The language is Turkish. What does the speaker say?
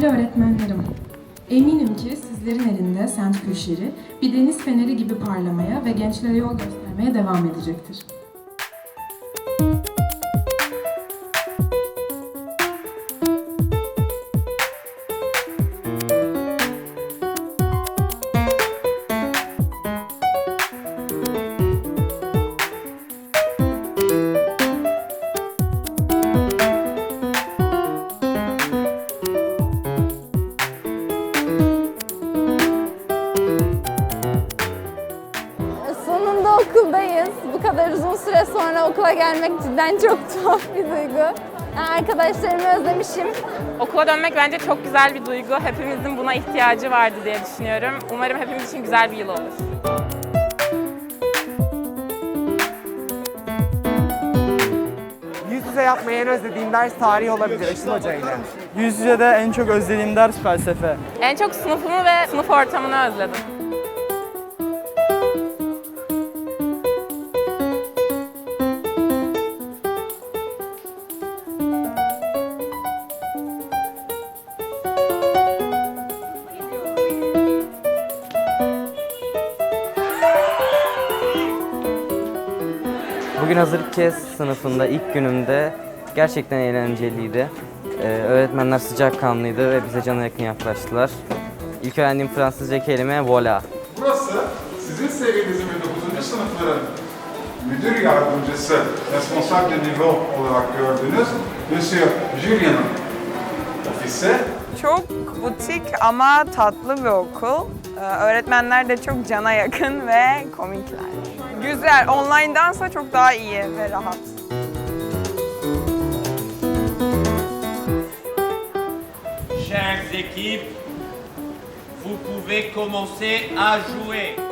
Değerli öğretmenlerim, eminim ki sizlerin elinde sent gülşeri bir deniz feneri gibi parlamaya ve gençlere yol göstermeye devam edecektir. Süre sonra okula gelmek cidden çok tuhaf bir duygu. Arkadaşlarımı özlemişim. Okula dönmek bence çok güzel bir duygu. Hepimizin buna ihtiyacı vardı diye düşünüyorum. Umarım hepimiz için güzel bir yıl olur. Yüz yüze yapmayı en özlediğim ders tarih olabilir Işıl Hoca ile. Yüz yüze de en çok özlediğim ders felsefe. En çok sınıfımı ve sınıf ortamını özledim. Bugün hazırlık kes sınıfında ilk günümde gerçekten eğlenceliydi. Ee, öğretmenler sıcakkanlıydı ve bize cana yakın yaklaştılar. İlk öğrendiğim Fransızca kelime voilà. Burası sizin seviyenizin ve 9. sınıfların müdür yardımcısı, responsable de niveau olarak gördüğünüz Monsieur Julian'ın ofisi. Çok butik ama tatlı bir okul. Ee, Öğretmenler de çok cana yakın ve komikler. Güzel, online'dansa çok daha iyi ve rahat. Chères équipes, vous pouvez commencer à jouer.